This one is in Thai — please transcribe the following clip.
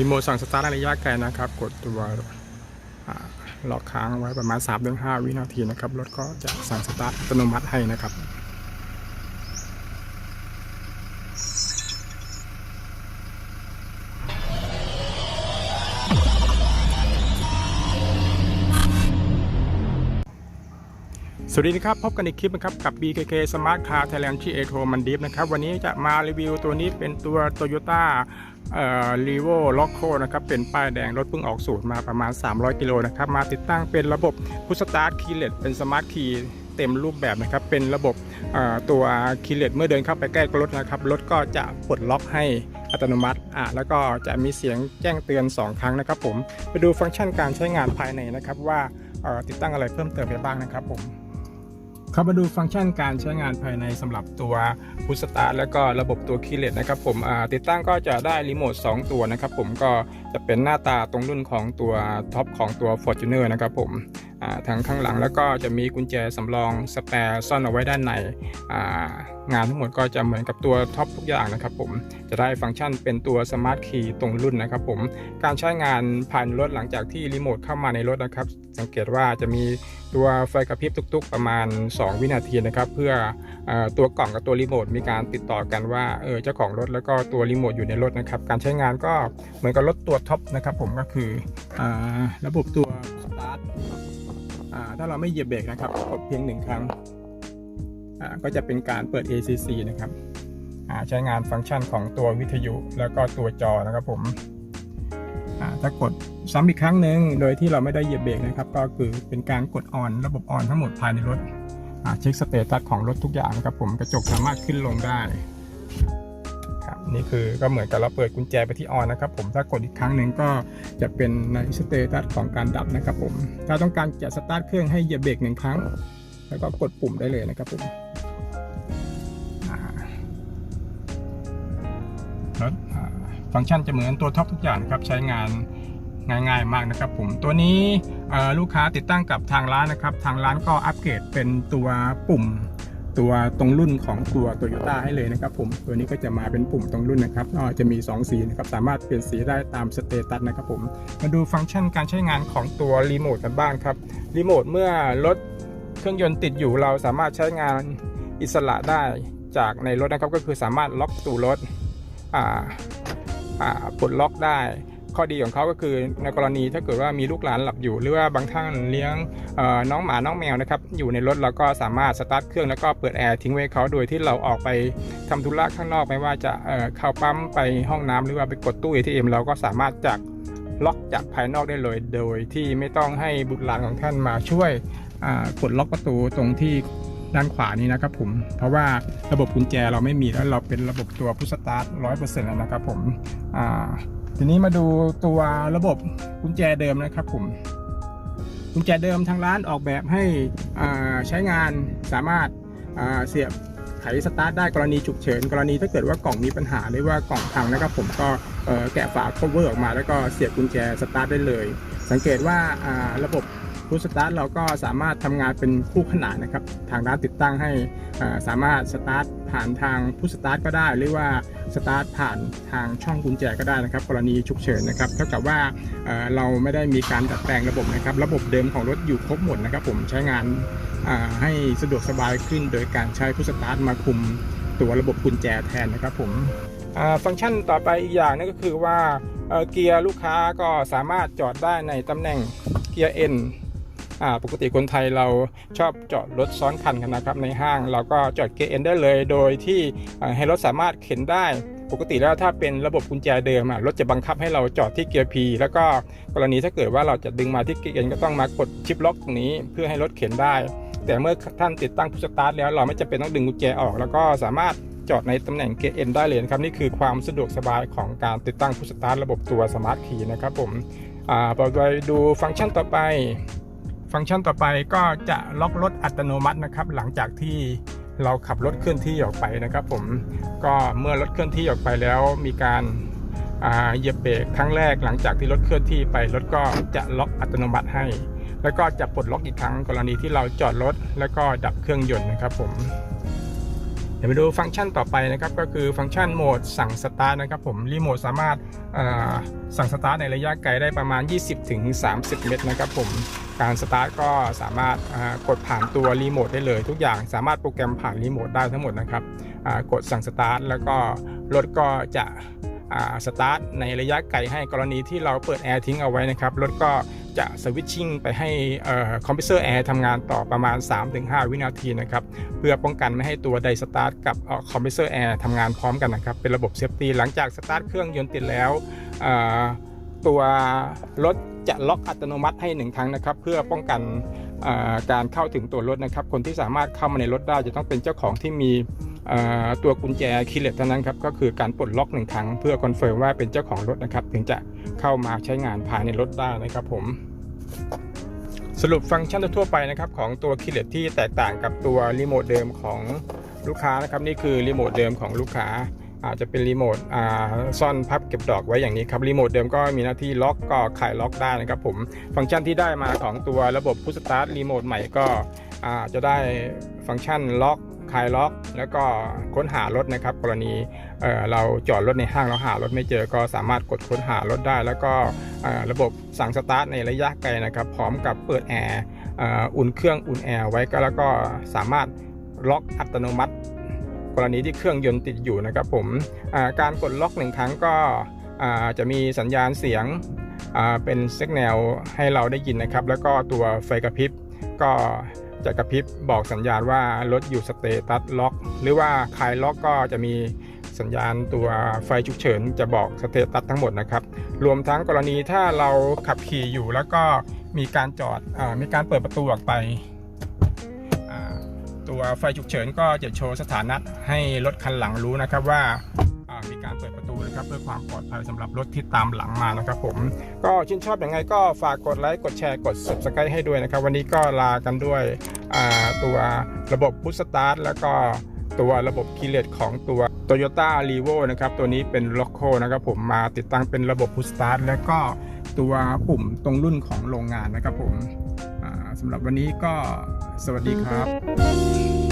รีโมทสั่งสตาร์ทระยะไกลนะครับ กดตัวล็อกค้างไว้ประมาณ3-5วินาทีนะครับ รถก็จะสั่งสตาร์ทอัตโนมัติให้นะครับสวัสดีนะครับ พบกันอีกคลิปนะครับ กับ BKK Smart Car Thailand ที่ a t o มันดิฟนะครับ วันนี้จะมารีวิวตัวนี้เป็นตัว Toyota เอ่อ r e v o Loco นะครับเป็นป้ายแดงรถเพิ่งออกสูตรมาประมาณ 300 กิโลนะครับมาติดตั้งเป็นระบบพุสตาร์ทคีเลสเป็นสมาร์ทคีเต็มรูปแบบนะครับเป็นระบบตัวคีเลสเมื่อเดินเข้าไปใกล้รถนะครับรถก็จะปลดล็อกให้อัตโนมัติอะแล้วก็จะมีเสียงแจ้งเตือน 2 ครั้งนะครับผมไปดูฟังก์ชันการใช้งานภายในนะครับว่าติดตั้งอะไรเพิ่มเติมไปบ้างนะครับผม เข้ามาดูฟังก์ชันการใช้งานภายในสำหรับตัวพุสตาร์แล้วก็ระบบตัวคีย์เลตนะครับผมติดตั้งก็จะได้รีโมท2 ตัวนะครับผมก็จะเป็นหน้าตาตรงรุ่นของตัวท็อปของตัว Fortuner นะครับผม ทางข้างหลังแล้วก็จะมีกุญแจสำรองสแปร์ซ่อนเอาไว้ด้านในางานทั้งหมดก็จะเหมือนกับตัวท็อปทุกอย่างนะครับผมจะได้ฟังก์ชันเป็นตัวสมาร์ทคีย์ตรงรุ่นนะครับผมการใช้งานภานรถหลังจากที่รีโมทเข้ามาในรถนะครับ สังเกตว่าจะมีตัวไฟกระพริบทุก ๆ ประมาณ 2 วินาทีนะครับ เพื่ออตัวกล่องกับตัวรีโมทมีการติดต่อกันว่าเออเจ้าของรถแล้วก็ตัวรีโมทอยู่ในรถนะครับ การใช้งานก็เหมือนกับรถตัวท็อปนะครับผมก็คืออระบบตัวสตาร์ท ถ้าเราไม่เหยียบเบรกนะครับกดเพียงหนึ่งครั้งก็จะเป็นการเปิด ACC นะครับใช้งานฟังก์ชันของตัววิทยุแล้วก็ตัวจอนะครับผมถ้ากดซ้ำอีกครั้งหนึ่งโดยที่เราไม่ได้เหยียบเบรกนะครับ ก็คือเป็นการกดออนระบบออนทั้งหมดภายในรถเช็คสเตตัสของรถทุกอย่างนะครับผมกระจกสามารถขึ้นลงได้ ครับนี่คือก็เหมือนกับเราเปิดกุญแจไปที่ออนนะครับผมถ้ากดอีกครั้งหนึ่งก็จะเป็นในสเตตัสของการดับนะครับผมถ้าต้องการจะสตาร์ทเครื่องให้เหยียบเบรกหนึ่งครั้ง แล้วก็กดปุ่มได้เลยนะครับผมรถฟังก์ชันจะเหมือนตัวท็อปทุกอย่างครับใช้งานง่ายๆมากนะครับผมตัวนี้ลูกค้าติดตั้งกับทางร้านนะครับ ทางร้านก็อัปเกรดเป็นตัวปุ่ม ตัวตรงรุ่นของตัว Toyota ให้เลยนะครับผมตัวนี้ก็จะมาเป็นปุ่มตรงรุ่นนะครับก็จะมี 2 สีนะครับสามารถเปลี่ยนสีได้ตามสเตตัสนะครับผมมาดูฟังก์ชันการใช้งานของตัวรีโมทกันบ้างครับรีโมทเมื่อรถเครื่องยนต์ติดอยู่เราสามารถใช้งานอิสระได้จากในรถนะครับก็คือสามารถล็อกประตูรถปลดล็อกได้ ข้อดีของเขาก็คือในกรณีถ้าเกิดว่ามีลูกหลานหลับอยู่ หรือว่าบางท่านเลี้ยงน้องหมาน้องแมวนะครับอยู่ในรถเราก็สามารถสตาร์ทเครื่องแล้วก็เปิดแอร์ทิ้งไว้เขาโดยที่เราออกไปทำธุระข้างนอกไม่ว่าจะเเข้าปั๊มไปห้องน้ำหรือว่าไปกดตู้ ATM เราก็สามารถจากล็อกจากภายนอกได้เลย โดยที่ไม่ต้องให้บุตรหลานของท่านมาช่วยกดล็อกประตูตรงที่ด้านขวานี้นะครับผม เพราะว่าระบบกุญแจเราไม่มีแล้วเราเป็นระบบตัวพุชสตาร์ทร้อยเปอร์เซ็นต์แล้วนะครับผมอ่า ทีนี้มาดูตัวระบบกุญแจเดิมนะครับผมกุญแจเดิมทางร้านออกแบบให้ใช้งานสามารถเสียบไขสตาร์ทได้กรณีฉุกเฉินกรณีถ้าเกิดว่ากล่องมีปัญหาหรือว่ากล่องพังนะครับผมก็แกะฝาคัฟเวอร์ออกมาแล้วก็เสียบกุญแจสตาร์ทได้เลย สังเกตว่าระบบ พุชสตาร์ทเราก็สามารถทำงานเป็นคู่ขนานนะครับ ทางร้านติดตั้งให้สามารถสตาร์ทผ่านทางพุชสตาร์ทก็ได้ หรือว่าสตาร์ทผ่านทางช่องกุญแจก็ได้นะครับ กรณีฉุกเฉินนะครับเท่ากับว่าเราไม่ได้มีการดัดแปลงระบบนะครับ ระบบเดิมของรถอยู่ครบหมดนะครับ ผมใช้งานให้สะดวกสบายขึ้น โดยการใช้พุชสตาร์ทมาคุมตัวระบบกุญแจแทนนะครับผมฟังก์ชันต่อไปอีกอย่างนึงก็คือว่าเกียร์ลูกค้าก็สามารถจอดได้ในตำแหน่งเกียร์ N ปกติคนไทยเราชอบจอดรถซ้อนคันกันนะครับในห้าง เราก็จอดเกเอ็นได้เลย โดยที่ให้รถสามารถเข็นได้ปกติแล้วถ้าเป็นระบบกุญแจเดิมรถจะบังคับให้เราจอดที่เกียร์ P แล้วก็กรณีถ้าเกิดว่าเราจะดึงมาที่เกียร์เอ็นก็ต้องมากดชิปล็อกตรงนี้เพื่อให้รถเข็นได้ แต่เมื่อท่านติดตั้งพุชสตาร์ทแล้วเราไม่จำเป็นต้องดึงกุญแจออก แล้วก็สามารถจอดในตำแหน่งเกียร์เอ็นได้เลยครับนี่คือความสะดวกสบายของการติดตั้งพุชสตาร์ทระบบตัวสมาร์ทคีย์นะครับผมอ่าไปดูฟังก์ชันต่อไป ฟังก์ชันต่อไปก็จะล็อกรถอัตโนมัตินะครับ หลังจากที่เราขับรถเคลื่อนที่ออกไปนะครับ ผมก็เมื่อรถเคลื่อนที่ออกไปแล้วมีการาเหยียบเบรกครั้งแรกหลังจากที่รถเคลื่อนที่ไปรถก็จะล็อกอัตโนมัติให้ แล้วก็จะปลดล็อกอีกครั้งกรณีที่เราจอดรถ แล้วก็ดับเครื่องยนต์นะครับผม เดี๋ยวไปดูฟังก์ชันต่อไปนะครับก็คือฟังก์ชันโหมดสั่งสตาร์ทนะครับผมรีโมทสามารถสั่งสตาร์ทในระยะไกลได้ประมาณ 20-30 เมตรนะครับผมการสตาร์ทก็สามารถกดผ่านตัวรีโมทได้เลย ทุกอย่างสามารถโปรแกรมผ่านรีโมทได้ทั้งหมดนะครับกดสั่งสตาร์ทแล้วก็รถก็จะสตาร์ทในระยะไกลให้กรณีที่เราเปิดแอร์ทิ้งเอาไว้นะครับรถก็ จะสวิตชิ่งไปให้คอมพิวเตอร์แอร์ทำงานต่อประมาณ 3-5 วินาทีนะครับเพื่อป้องกันไม่ให้ตัวไดสตาร์ทกับคอมเพรสเซอร์แอร์ทำงานพร้อมกันนะครับเป็นระบบเซฟตี้หลังจากสตาร์ทเครื่องยนต์ติดแล้วตัวรถจะล็อกอัตโนมัติให้หนึ่งครั้งนะครับ เพื่อป้องกันการเข้าถึงตัวรถนะครับ คนที่สามารถเข้ามาในรถได้จะต้องเป็นเจ้าของที่มี ตัวกุญแจคีย์เลสเท่านั้นครับก็คือการปลดล็อกหนึ่งครั้งเพื่อคอนเฟิร์มว่าเป็นเจ้าของรถนะครับ ถึงจะเข้ามาใช้งานภายในรถได้นะครับผม สรุปฟังก์ชันทั่วไปนะครับของตัวคีย์เลสที่แตกต่างกับตัวรีโมทเดิมของลูกค้านะครับนี่คือรีโมทเดิมของลูกค้าอาจจะเป็นรีโมทซ่อนพับเก็บดอกไว้อย่างนี้ครับรีโมทเดิมก็มีหน้าที่ล็อกก็ขายล็อกได้นะครับผมฟังก์ชันที่ได้มาของตัวระบบพุชสตาร์ทรีโมทใหม่ก็จะได้ฟังก์ชันล็อก คลายล็อก แล้วก็ค้นหารถนะครับ กรณีเเราจอดรถในห้างเราหารถไม่เจอก็สามารถกดค้นหารถได้ แล้วก็ระบบสั่งสตาร์ทในระยะไกลนะครับ พร้อมกับเปิดแอร์อุ่นเครื่องอุ่นแอร์ไว้ก็แล้วก็สามารถล็อกอัตโนมัติ กรณีที่เครื่องยนต์ติดอยู่นะครับผมการกดล็อกหนึ่งครั้งก็จะมีสัญญาณเสียงเป็นเซ็กแนวให้เราได้ยินนะครับ แล้วก็ตัวไฟกระพริบก็ จะกระพริบบอกสัญญาณว่ารถอยู่สเตตัสล็อก หรือว่าคลายล็อกก็จะมีสัญญาณตัวไฟฉุกเฉินจะบอกสเตตัสทั้งหมดนะครับ รวมทั้งกรณีถ้าเราขับขี่อยู่แล้วก็มีการจอดอมีการเปิดประตูออกไป ตัวไฟฉุกเฉินก็จะโชว์สถานะให้รถคันหลังรู้นะครับว่า นะครับเพื่อความปลอดภัยสำหรับรถที่ตามหลังมานะครับผมก็ชื่นชอบอย่างไงก็ฝากกดไลค์กดแชร์กด subscribe ให้ด้วยนะครับ วันนี้ก็ลากันด้วยตัวระบบพุชสตาร์ทแล้วก็ตัวระบบคีย์เลสของตัว Toyota r e v o นะครับ ตัวนี้เป็น l o c o นะครับผมมาติดตั้งเป็นระบบพุชสตาร์ทแล้วก็ตัวปุ่มตรงรุ่นของโรงงานนะครับผมสำหรับวันนี้ก็สวัสดีครับ